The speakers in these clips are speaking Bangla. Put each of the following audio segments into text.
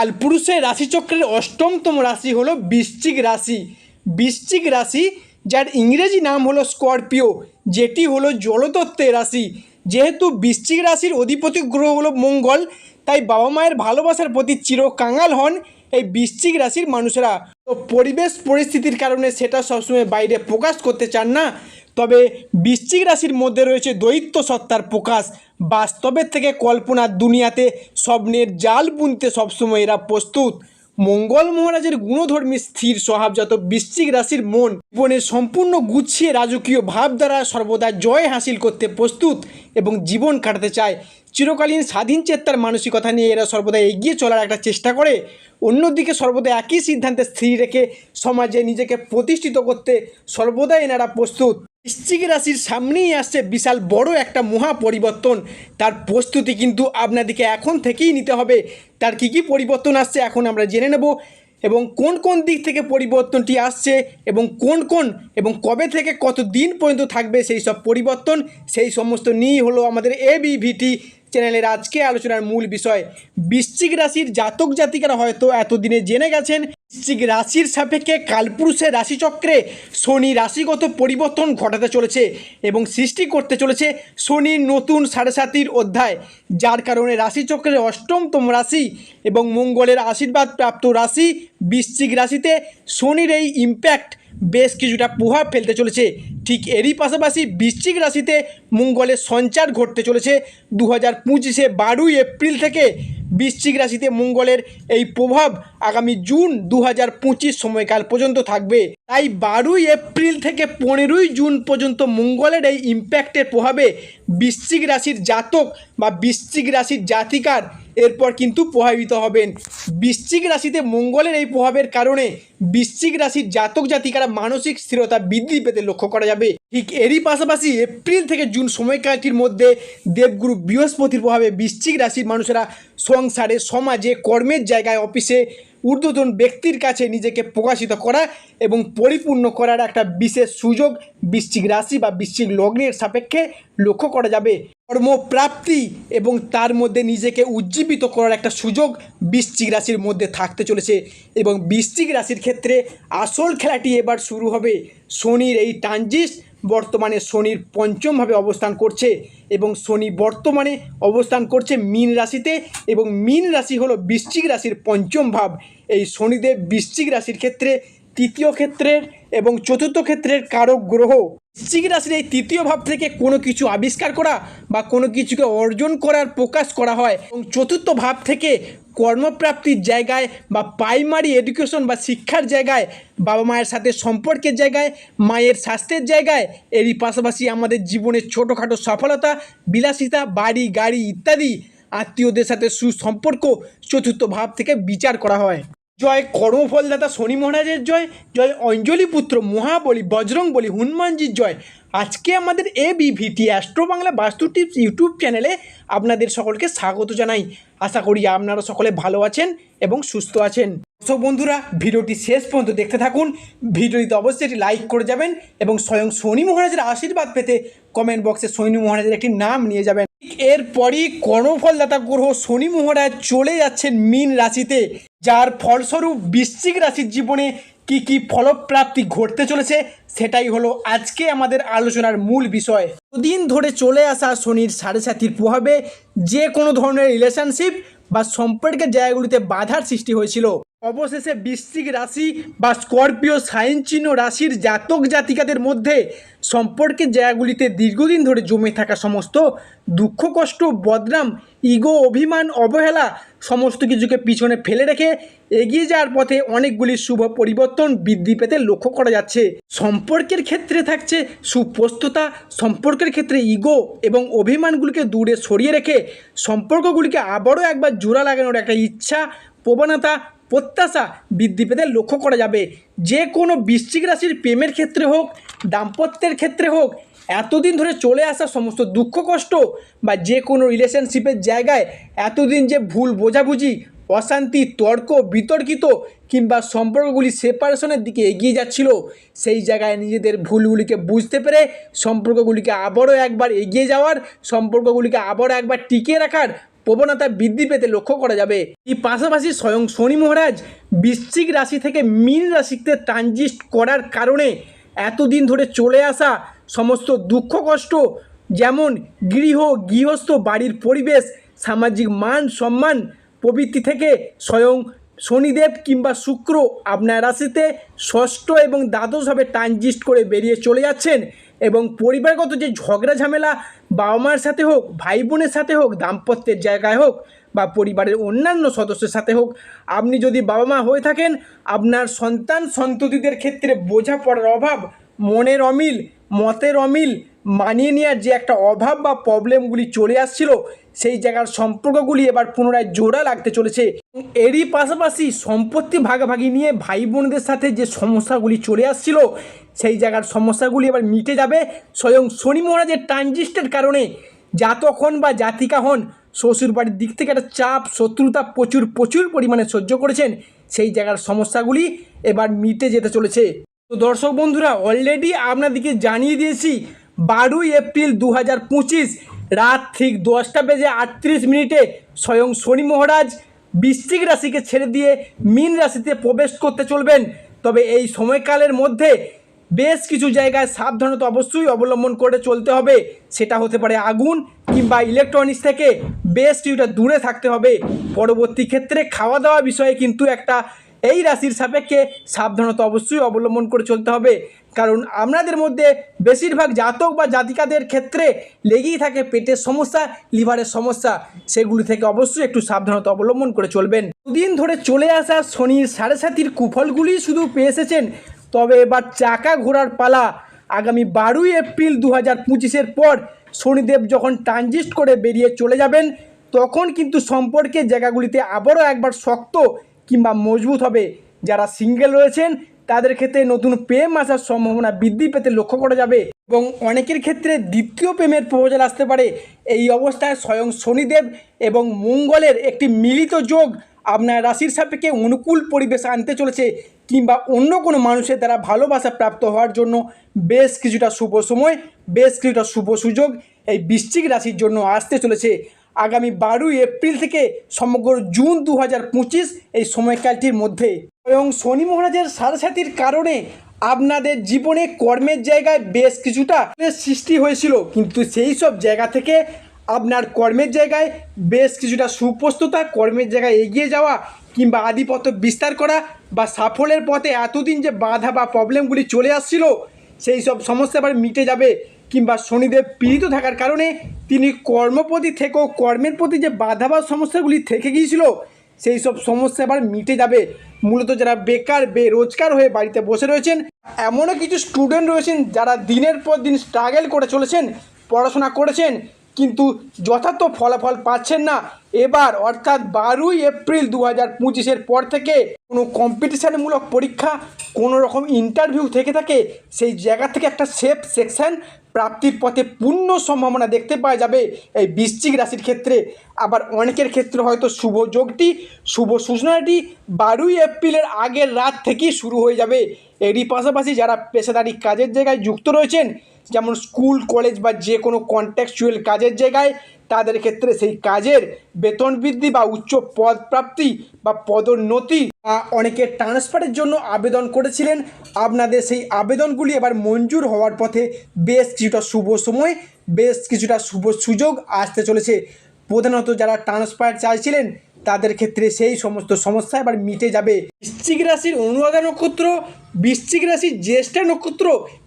কালপুরুষের রাশিচক্রের অষ্টমতম রাশি হলো বৃশ্চিক রাশি। বৃশ্চিক রাশি, যার ইংরেজি নাম হলো স্করপিও, যেটি হলো জলতত্ত্বের রাশি। যেহেতু বৃশ্চিক রাশির অধিপতি গ্রহ হলো মঙ্গল, তাই বাবা মায়ের ভালোবাসার প্রতি চির কাঙাল হন এই বৃশ্চিক রাশির মানুষেরা। তো পরিবেশ পরিস্থিতির কারণে সেটা সবসময় বাইরে প্রকাশ করতে চান না। তবে বৃশ্চিক রাশির মধ্যে রয়েছে দৈত্য সত্তার প্রকাশ। বাস্তবের থেকে কল্পনার দুনিয়াতে স্বপ্নের জাল বুনতে সবসময় এরা প্রস্তুত। মঙ্গল মহারাজের গুণধর্মী স্থির স্বভাবজাত বৃশ্চিক রাশির মন, জীবনে সম্পূর্ণ গুছিয়ে রাজকীয় ভাব দ্বারা সর্বদা জয় হাসিল করতে প্রস্তুত এবং জীবন কাটাতে চায়। চিরকালীন স্বাধীন চেত্তার মানসিকতা নিয়ে এরা সর্বদা এগিয়ে চলার একটা চেষ্টা করে। অন্যদিকে সর্বদা একই সিদ্ধান্তে স্থির রেখে সমাজে নিজেকে প্রতিষ্ঠিত করতে সর্বদা এনারা প্রস্তুত। বৃশ্চিক রাশির সামনেই আসছে বিশাল বড় একটা মহা পরিবর্তন তার প্রস্তুতি কিন্তু আপনাদেরকে এখন থেকেই নিতে হবে। তার কি কি পরিবর্তন আসছে এখন আমরা জেনে নেব এবং কোন কোন দিক থেকে পরিবর্তনটি আসছে এবং কোন কোন এবং কবে থেকে কত দিন পর্যন্ত থাকবে সেই সব পরিবর্তন, সেই সমস্ত নিয়েই হলো আমাদের এবিভিটি চ্যানেলের আজকে আলোচনার মূল বিষয়, বৃশ্চিক রাশির জাতক জাতিকারা হয়তো এতদিনে জেনে গেছেন, বৃশ্চিক রাশির সাপেক্ষে কালপুরুষের রাশিচক্রে শনি রাশিগত পরিবর্তন ঘটাতে চলেছে এবং সৃষ্টি করতে চলেছে শনির নতুন সাড়ে সাতির অধ্যায়, যার কারণে রাশিচক্রের অষ্টমতম রাশি এবং মঙ্গলের আশীর্বাদ প্রাপ্ত রাশি বৃশ্চিক রাশিতে শনির এই ইম্প্যাক্ট বেশ কিছুটা প্রভাব ফেলতে চলেছে। ঠিক এরই পাশাপাশি বৃশ্চিক রাশিতে মঙ্গলের সঞ্চার ঘটতে চলেছে। দু হাজার পঁচিশে বারোই এপ্রিল থেকে বৃশ্চিক রাশিতে মঙ্গলের এই প্রভাব আগামী জুন দু হাজার পঁচিশ সময়কাল পর্যন্ত থাকবে। তাই বারোই এপ্রিল থেকে পনেরোই জুন পর্যন্ত মঙ্গলের এই ইম্প্যাক্টের প্রভাবে বৃশ্চিক রাশির জাতক বা বৃশ্চিক রাশির জাতিকার এরপর কিন্তু প্রভাবিত হবেন। বৃশ্চিক রাশিতে মঙ্গলের এই প্রভাবের কারণে বৃশ্চিক রাশির জাতক জাতিকারা মানসিক স্থিরতা বৃদ্ধি পেতে লক্ষ্য করা যাবে। ঠিক এরই পাশাপাশি এপ্রিল থেকে জুন সময়কালটির মধ্যে দেবগুরু বৃহস্পতির প্রভাবে বৃশ্চিক রাশির মানুষেরা সংসারে, সমাজে, কর্মের জায়গায়, অফিসে ঊর্ধ্বতন ব্যক্তির কাছে নিজেকে প্রকাশিত করা এবং পরিপূর্ণ করার একটা বিশেষ সুযোগ বৃশ্চিক রাশি বা বৃশ্চিক লগ্নের সাপেক্ষে লক্ষ্য করা যাবে। কর্মপ্রাপ্তি এবং তার মধ্যে নিজেকে উজ্জীবিত করার একটা সুযোগ বৃশ্চিক রাশির মধ্যে থাকতে চলেছে এবং বৃশ্চিক রাশির ক্ষেত্রে আসল খেলাটি এবার শুরু হবে। শনির এই ট্রানজিস্ট বর্তমানে শনির পঞ্চমভাবে অবস্থান করছে এবং শনি বর্তমানে অবস্থান করছে মীন রাশিতে এবং মীন রাশি হলো বৃশ্চিক রাশির পঞ্চম ভাব। এই শনিদেব বৃশ্চিক রাশির ক্ষেত্রে তৃতীয় ক্ষেত্রের এবং চতুর্থ ক্ষেত্রের কারক গ্রহ। বৃশ্চিক রাশির এই তৃতীয় ভাব থেকে কোনো কিছু আবিষ্কার করা বা কোনো কিছুকে অর্জন করার প্রকাশ করা হয় এবং চতুর্থ ভাব থেকে কর্মপ্রাপ্তির জায়গায় বা প্রাইমারি এডুকেশন বা শিক্ষার জায়গায় বাবা মায়ের সাথে সম্পর্কের জায়গায়, মায়ের স্বাস্থ্যের জায়গায়, এরই পাশাপাশি আমাদের জীবনের ছোটোখাটো সফলতা, বিলাসিতা, বাড়ি, গাড়ি ইত্যাদি আত্মীয়দের সাথে সুসম্পর্ক চতুর্থ ভাব থেকে বিচার করা হয়। জয় কর্মফলদাতা শনি মহারাজের জয় জয় অঞ্জলি পুত্র মহাবলী বজরং বলি হনুমানজির জয়। আজকে আমাদের এ বিভিটি অ্যাস্ট্রো বাংলা বাস্তু টিপস ইউটিউব চ্যানেলে আপনাদের সকলকে স্বাগত জানাই। আশা করি আপনারা সকলে ভালো আছেন এবং সুস্থ আছেন। দর্শক বন্ধুরা, ভিডিওটি শেষ পর্যন্ত দেখতে থাকুন। ভিডিওটিতে অবশ্যই একটি লাইক করে যাবেন এবং স্বয়ং শনি মহারাজের আশীর্বাদ পেতে কমেন্ট বক্সে শনি মহারাজের একটি নাম নিয়ে যাবেন। এরপরই কর্মফলদাতা গ্রহ শনি মহারাজ চলে যাচ্ছেন মীন রাশিতে। যার ফলস্বরূপ বৃশ্চিক রাশির জীবনে কি কি ফলপ্রাপ্তি ঘটতে চলেছে, সেটাই হলো আজকে আমাদের আলোচনার মূল বিষয়। দুদিন ধরে চলে আসা শনির সাড়ে সাতির প্রভাবে যে কোনো ধরনের রিলেশনশিপ বা সম্পর্কের জায়গাগুলিতে বাধার সৃষ্টি হয়েছিল। অবশেষে বৃশ্চিক রাশি বা স্করপিও সাইন চিহ্ন রাশির জাতক জাতিকাদের মধ্যে সম্পর্কের জায়গাগুলিতে দীর্ঘদিন ধরে জমে থাকা সমস্ত দুঃখ, কষ্ট, বদনাম, ইগো, অভিমান, অবহেলা সমস্ত কিছুকে পিছনে ফেলে রেখে এগিয়ে যাওয়ার পথে অনেকগুলি শুভ পরিবর্তন বৃদ্ধি পেতে লক্ষ্য করা যাচ্ছে। সম্পর্কের ক্ষেত্রে থাকছে সুপ্রস্ততা, সম্পর্কের ক্ষেত্রে ইগো এবং অভিমানগুলিকে দূরে সরিয়ে রেখে সম্পর্কগুলিকে আবারও একবার জোড়া লাগানোর একটা ইচ্ছা, প্রবণতা প্রত্যাশা বৃদ্ধি পেতে লক্ষ্য করা যাবে। যে কোনো বৃশ্চিক রাশির প্রেমের ক্ষেত্রে হোক, দাম্পত্যের ক্ষেত্রে হোক, এতদিন ধরে চলে আসা সমস্ত দুঃখ, কষ্ট বা যে কোনো রিলেশনশিপের জায়গায় এতদিন যে ভুল বোঝাবুঝি, অশান্তি, তর্ক, বিতর্কিত কিংবা সম্পর্কগুলি সেপারেশনের দিকে এগিয়ে যাচ্ছিল, সেই জায়গায় নিজেদের ভুলগুলিকে বুঝতে পেরে সম্পর্কগুলিকে আবারও একবার এগিয়ে যাওয়ার, সম্পর্কগুলিকে আবারও একবার টিকিয়ে রাখার প্রবণতা বৃদ্ধি পেতে লক্ষ্য করা যাবে। এই পাশাপাশি স্বয়ং শনি মহারাজ বৃশ্চিক রাশি থেকে মীন রাশিতে ট্রানজিস্ট করার কারণে এতদিন ধরে চলে আসা সমস্ত দুঃখ কষ্ট, যেমন গৃহ, গৃহস্থ, বাড়ির পরিবেশ, সামাজিক মান সম্মান প্রবৃত্তি থেকে স্বয়ং শনিদেব কিংবা শুক্র আপনার রাশিতে ষষ্ঠ এবং দ্বাদশভাবে ট্রানজিস্ট করে বেরিয়ে চলে যাচ্ছেন। এবং পরিবারগত যে ঝগড়া ঝামেলা বাবা মার সাথে হোক, ভাই বোনের সাথে হোক, দাম্পত্যের জায়গায় হোক বা পরিবারের অন্যান্য সদস্যের সাথে হোক, আপনি যদি বাবা মা হয়ে থাকেন, আপনার সন্তান সন্ততিদের ক্ষেত্রে বোঝাপড়ার অভাব, মনের অমিল, মতের অমিল মানিয়ে নেওয়ার যে একটা অভাব বা প্রবলেমগুলি চলে আসছিল, সেই জায়গার সম্পর্কগুলি এবার পুনরায় জোড়া লাগতে চলেছে। এরই পাশাপাশি সম্পত্তি ভাগাভাগি নিয়ে ভাই বোনদের সাথে যে সমস্যাগুলি চলে আসছিল, সেই জায়গার সমস্যাগুলি এবার মিটে যাবে। স্বয়ং শনি মহারাজের ট্রানজিস্টের কারণে জাতক হন বা জাতিকা হন, শ্বশুর বাড়ির দিক থেকে একটা চাপ, শত্রুতা প্রচুর প্রচুর পরিমাণে সহ্য করেছেন। সেই জায়গার সমস্যাগুলি এবার মিটে যেতে চলেছে। তো দর্শক বন্ধুরা অলরেডি আপনাদেরকে জানিয়ে দিয়েছি বারোই এপ্রিল দু হাজার পঁচিশ রাত ঠিক দশটা বেজে আটত্রিশ মিনিটে স্বয়ং শনি মহারাজ বৃশ্চিক রাশিকে ছেড়ে দিয়ে মীন রাশিতে প্রবেশ করতে চলবেন। তবে এই সময়কালের মধ্যে বেশ কিছু জায়গায় সাবধানতা অবশ্যই অবলম্বন করে চলতে হবে। সেটা হতে পারে আগুন কিংবা ইলেকট্রনিক্স থেকে বেশ কিছুটা দূরে থাকতে হবে। পরবর্তী ক্ষেত্রে খাওয়া দাওয়া বিষয়ে কিন্তু একটা এই রাশির সাপেক্ষে সাবধানতা অবশ্যই অবলম্বন করে চলতে হবে। কারণ আপনাদের মধ্যে বেশিরভাগ জাতক বা জাতিকাদের ক্ষেত্রে লেগেই থাকে পেটের সমস্যা, লিভারের সমস্যা। সেগুলি থেকে অবশ্যই একটু সাবধানতা অবলম্বন করে চলবেন। দুদিন ধরে চলে আসা শনির সাড়ে সাতির কুফলগুলি শুধু পেয়ে এসেছেন, তবে এবার চাকা ঘোরার পালা। আগামী বারোই এপ্রিল দু হাজার পঁচিশের পর শনিদেব যখন ট্রানজিস্ট করে বেরিয়ে চলে যাবেন, তখন কিন্তু সম্পর্কে জায়গাগুলিতে আবারও একবার শক্ত কিংবা মজবুত হবে। যারা সিঙ্গেল রয়েছেন, তাদের ক্ষেত্রে নতুন প্রেম আসার সম্ভাবনা বৃদ্ধি পেতে লক্ষ্য করা যাবে এবং অনেকের ক্ষেত্রে দ্বিতীয় প্রেমের প্রয়োজন আসতে পারে। এই অবস্থায় স্বয়ং শনিদেব এবং মঙ্গলের একটি মিলিত যোগ আপনার রাশির সাপেক্ষে অনুকূল পরিবেশ আনতে চলেছে কিংবা অন্য কোনো মানুষের দ্বারা ভালোবাসা প্রাপ্ত হওয়ার জন্য বেশ কিছুটা শুভ সময়, বেশ কিছুটা শুভ সুযোগ এই বৃশ্চিক রাশির জন্য আসতে চলেছে। আগামী বারোই এপ্রিল থেকে সমগ্র জুন দু হাজার পঁচিশ এই সময়কালটির মধ্যে। এবং শনি মহারাজের সারসাথীর কারণে আপনাদের জীবনে কর্মের জায়গায় বেশ কিছুটা সৃষ্টি হয়েছিল, কিন্তু সেই সব জায়গা থেকে আপনার কর্মের জায়গায় বেশ কিছুটা সুপ্রস্ততা, কর্মের জায়গায় এগিয়ে যাওয়া কিংবা আধিপত্য বিস্তার করা বা সাফল্যের পথে এতদিন যে বাধা বা প্রবলেমগুলি চলে আসছিল, সেই সব সমস্যা এবার মিটে যাবে। কিংবা শনিদেব পীড়িত থাকার কারণে তিনি কর্মপতি থেকেও কর্মের প্রতি যে বাধা বা সমস্যাগুলি থেকে গিয়েছিল, সেই সব সমস্যা এবার মিটে যাবে। মূলত যারা বেকার, বেরোজগার হয়ে বাড়িতে বসে রয়েছেন, এমনও কিছু স্টুডেন্ট রয়েছেন যারা দিনের পর দিন স্ট্রাগল করে চলেছেন, পড়াশোনা করেছেন, কিন্তু যথার্থ ফলাফল পাচ্ছেন না। এবার অর্থাৎ বারোই এপ্রিল দু হাজার পঁচিশের পর থেকে কোনো কম্পিটিশানমূলক পরীক্ষা, কোনো রকম ইন্টারভিউ থেকে থাকে, সেই জায়গা থেকে একটা সেফ সেকশন প্রাপ্তির পথে পূর্ণ সম্ভাবনা দেখতে পাওয়া যাবে এই বৃশ্চিক রাশির ক্ষেত্রে। আবার অনেকের ক্ষেত্রে হয়তো শুভ যোগটি, শুভ সূচনাটি বারোই এপ্রিলের আগের রাত থেকেই শুরু হয়ে যাবে। এরই পাশাপাশি যারা পেশাদারি কাজের জায়গায় যুক্ত রয়েছেন, যেমন স্কুল, কলেজ বা যে কোনো কন্ট্যাকচুয়াল কাজের জায়গায় তাদের ক্ষেত্রে সেই কাজের বেতন বৃদ্ধি বা উচ্চ পদ প্রাপ্তি বা পদোন্নতি অনেকে ট্রান্সফারের জন্য আবেদন করেছিলেন। আপনাদের সেই আবেদনগুলি এবার মঞ্জুর হওয়ার পথে বেশ কিছুটা শুভ সময়, বেশ কিছুটা শুভ সুযোগ আসতে চলেছে। প্রধানত যারা ট্রান্সফার চাইছিলেন, তাদের ক্ষেত্রে সেই সমস্ত সমস্যা এবার মিটে যাবে। বৃশ্চিক রাশির অনুরাধা নক্ষত্র, বৃশ্চিক রাশির জ্যেষ্ঠা নক্ষত্র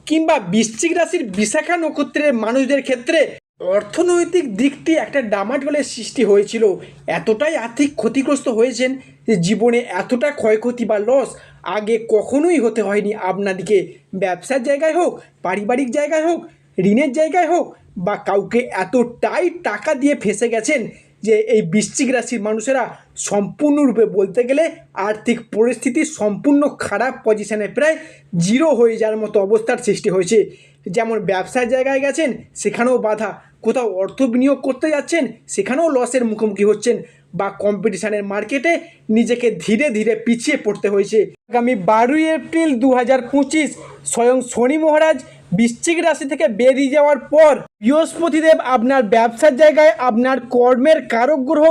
কিংবা বৃশ্চিক রাশির বিশাখা নক্ষত্রের মানুষদের ক্ষেত্রে অর্থনৈতিক দিকটি একটা ডামাডোলের সৃষ্টি হয়েছিল। এতটাই আর্থিক ক্ষতিগ্রস্ত হয়েছেন যে জীবনে এতটা ক্ষয়ক্ষতি বা লস আগে কখনোই হতে হয়নি আপনাদিকে। ব্যবসার জায়গায় হোক, পারিবারিক জায়গায় হোক, ঋণের জায়গায় হোক বা কাউকে এতটাই টাকা দিয়ে ফেসে গেছেন যে এই বৃশ্চিক রাশির মানুষেরা সম্পূর্ণরূপে বলতে গেলে আর্থিক পরিস্থিতি সম্পূর্ণ খারাপ পজিশনে প্রায় জিরো হয়ে যাওয়ার মতো অবস্থার সৃষ্টি হয়েছে। যেমন ব্যবসার জায়গায় গেছেন, সেখানেও বাধা। কোথাও অর্থ বিনিয়োগ করতে যাচ্ছেন, সেখানেও লসের মুখোমুখি হচ্ছেন বা কম্পিটিশানের মার্কেটে নিজেকে ধীরে ধীরে পিছিয়ে পড়তে হয়েছে। আগামী বারোই এপ্রিল দু হাজার পঁচিশ স্বয়ং শনি মহারাজ বৃশ্চিক রাশি থেকে বেরিয়ে যাওয়ার পর বৃহস্পতিদেব আপনার ব্যবসার জায়গায় আপনার কর্মের কারক গ্রহ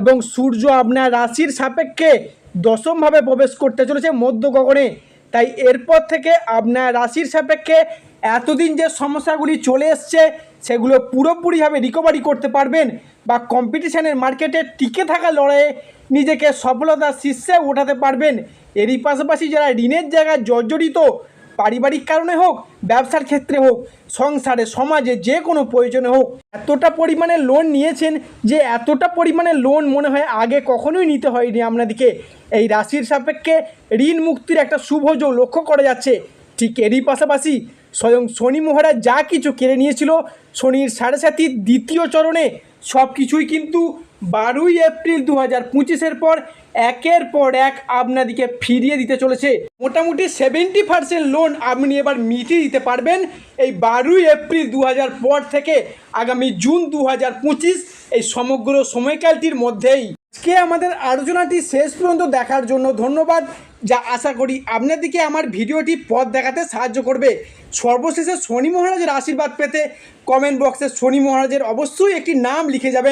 এবং সূর্য আপনার রাশির সাপেক্ষে দশমভাবে প্রবেশ করতে চলেছে মধ্য গগনে। তাই এরপর থেকে আপনার রাশির সাপেক্ষে এতদিন যে সমস্যাগুলি চলে এসছে, সেগুলো পুরোপুরিভাবে রিকভারি করতে পারবেন বা কম্পিটিশনের মার্কেটে টিকে থাকা লড়াইয়ে নিজেকে সফলতার শীর্ষে ওঠাতে পারবেন। এরই পাশাপাশি যারা ঋণের জায়গায় জর্জরিত, পারিবারিক কারণে হোক, ব্যবসার ক্ষেত্রে হোক, সংসারে, সমাজে যে কোনো প্রয়োজনে হোক, এতটা পরিমাণে লোন নিয়েছেন যে এতটা পরিমাণে লোন মনে হয় আগে কখনোই নিতে হয়নি আপনাদেরকে। এই রাশির সাপেক্ষে ঋণ মুক্তির একটা শুভ যোগ লক্ষ্য করা যাচ্ছে। ঠিক এরই পাশাপাশি স্বয়ং শনি মহারাজ যা কিছু কেড়ে নিয়েছিল, শনির সাড়ে সাতির দ্বিতীয় চরণে সব কিছুই কিন্তু বারোই এপ্রিল দু হাজার পঁচিশের পর একের পর এক আপনাদিকে ফিরিয়ে দিতে চলেছে। মোটামুটি সেভেন্টি পার্সেন্ট লোন আপনি এবার মিটিয়ে দিতে পারবেন এই বারোই এপ্রিল দু হাজার পর থেকে আগামী জুন দু হাজার পঁচিশ এই সমগ্র সময়কালটির মধ্যেই। আজকে আমাদের আলোচনাটি শেষ পর্যন্ত দেখার জন্য ধন্যবাদ, যা আশা করি আপনাদেরকে আমার ভিডিওটি পথ দেখাতে সাহায্য করবে। সর্বশেষে শনি মহারাজের আশীর্বাদ পেতে কমেন্ট বক্সে শনি মহারাজের অবশ্যই একটি নাম লিখে যাবেন।